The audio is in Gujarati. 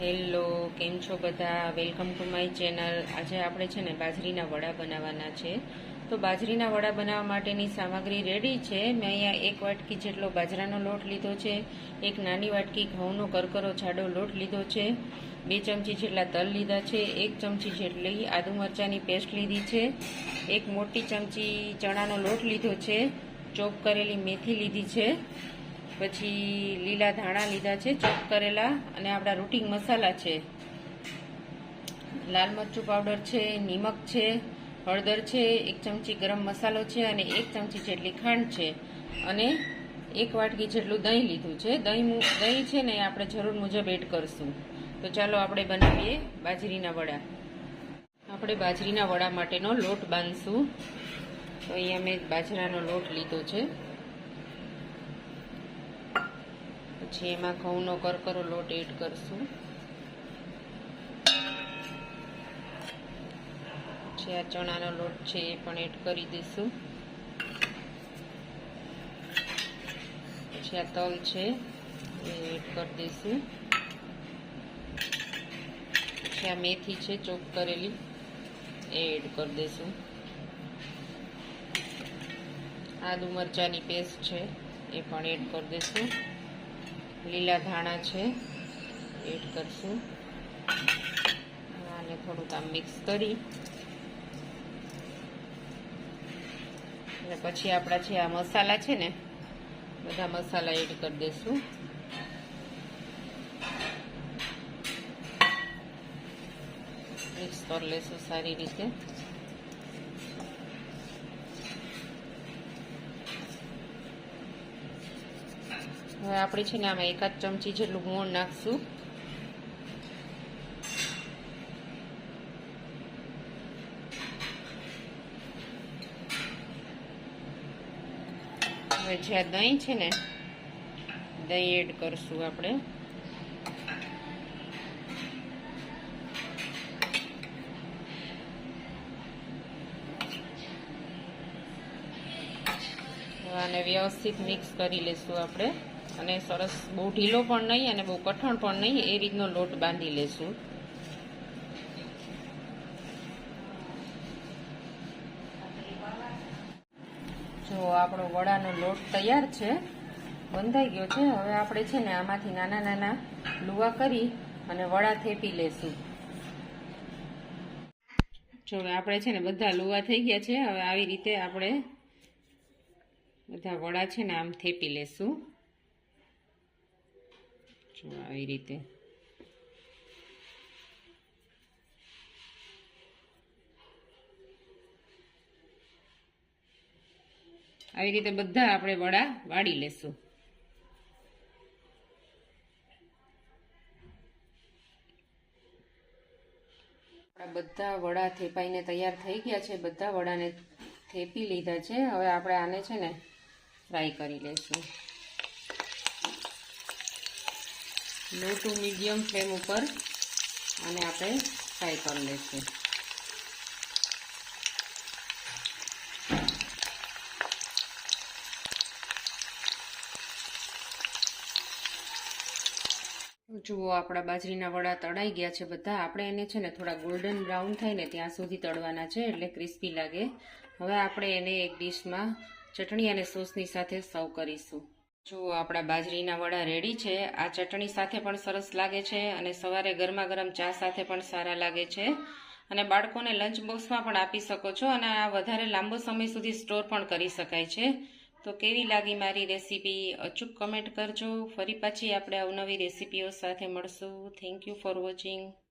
હેલો, કેમ છો બધા? વેલકમ ટુ માય ચેનલ આજે આપણે છે ને બાજરીના વડા બનાવવાના છે. તો બાજરીના વડા બનાવવા માટેની સામગ્રી રેડી છે. મેં અહીંયા એક વાટકી જેટલો બાજરાનો લોટ લીધો છે. એક નાની વાટકી ઘઉંનો કરકરો જાડો લોટ લીધો છે. બે ચમચી જેટલા તલ લીધા છે. એક ચમચી જેટલી આદુ મરચાંની પેસ્ટ લીધી છે. એક મોટી ચમચી ચણાનો લોટ લીધો છે. ચોપ કરેલી મેથી લીધી છે. પછી લીલા ધાણા લીધા છે, ચોપ કરેલા અને આપણા રૂટિંગ મસાલા છે. લાલ મરચું પાવડર છે, નિમક છે, હળદર છે, એક ચમચી ગરમ મસાલો છે અને એક ચમચી જેટલી ખાંડ છે. અને એક વાટકી જેટલું દહીં લીધું છે. દહીં દહીં છે ને આપણે જરૂર મુજબ એડ કરશું. તો ચાલો આપણે બનાવીએ બાજરીના વડા. આપણે બાજરીના વડા માટેનો લોટ બાંધશું. તો અહીંયા મેં બાજરાનો લોટ લીધો છે. પછી એમાં ઘઉંનો કરકરો લોટ એડ કરશું. પછી આ ચણાનો લોટ છે એ પણ એડ કરી દઈશું. પછી આ તલ છે એ એડ કરી દઈશું. પછી આ મેથી છે ચોપ કરેલી એ એડ કરી દઈશું. આદુ મરચાંની પેસ્ટ છે એ પણ એડ કરી દઈશું. લીલા ધાણા છે. એડ કરશું. આને થોડુંક આમ મિક્સ કરી. અને પછી આપણા જે આ મસાલા છે ને, બધા મસાલા એડ કરી દઈશું મિક્સ કરી લઈશું સારી રીતે. હવે આપણે છે ને આમાં એકાદ ચમચી જેટલું મોણ નાખશું. હવે જે આ દહીં છે ને, દહીં એડ કરશું આપણે. આને વ્યવસ્થિત મિક્સ કરી લેશું આપણે. અને સરસ બહુ ઢીલો પણ નહીં અને બહુ કઠણ પણ નહીં, એ રીતનો લોટ બાંધી લેશું. જો આપણો વડાનો લોટ તૈયાર છે, બંધાઈ ગયો છે, હવે આપણે છે ને આમાંથી નાના નાના લુવા કરી અને વડા થેપી લેશું. જો આપણે છે ને બધા લુવા થઈ ગયા છે, હવે આવી રીતે આપણે બધા વડા છે ને આમ થેપી લેશું. જો આવી રીતે. આવી રીતે બધા આપણે વડા વાળી લેશું. બધા વડા થેપાઈને તૈયાર થઈ ગયા છે. બધા વડાને થેપી લીધા છે. હવે આપણે આને છે ને ફ્રાય કરી લઈશું લો ટુ મીડિયમ ફ્લેમ ઉપર અને આપણે ફ્રાય કરી લઈશું. જુઓ, આપણા બાજરીના વડા તળાઈ ગયા છે બધા. આપણે એને છે ને થોડા ગોલ્ડન બ્રાઉન થાય ને ત્યાં સુધી તળવાના છે, એટલે ક્રિસ્પી લાગે. હવે આપણે એને એક ડીશમાં ચટણી અને સોસની સાથે સર્વ કરીશું. જુઓ આપણા બાજરીના વડા રેડી છે, આ ચટણી સાથે પણ સરસ લાગે છે અને સવારે ગરમા ગરમ ચા સાથે પણ સારા લાગે છે. અને બાળકોને લંચ બોક્સમાં પણ આપી શકો છો અને આ વધારે લાંબો સમય સુધી સ્ટોર પણ કરી શકાય છે. તો કેવી લાગી મારી રેસીપી અચૂક કમેન્ટ કરજો. ફરી પાછી આપણે અવનવી રેસીપીઓ સાથે મળશું. Thank you for watching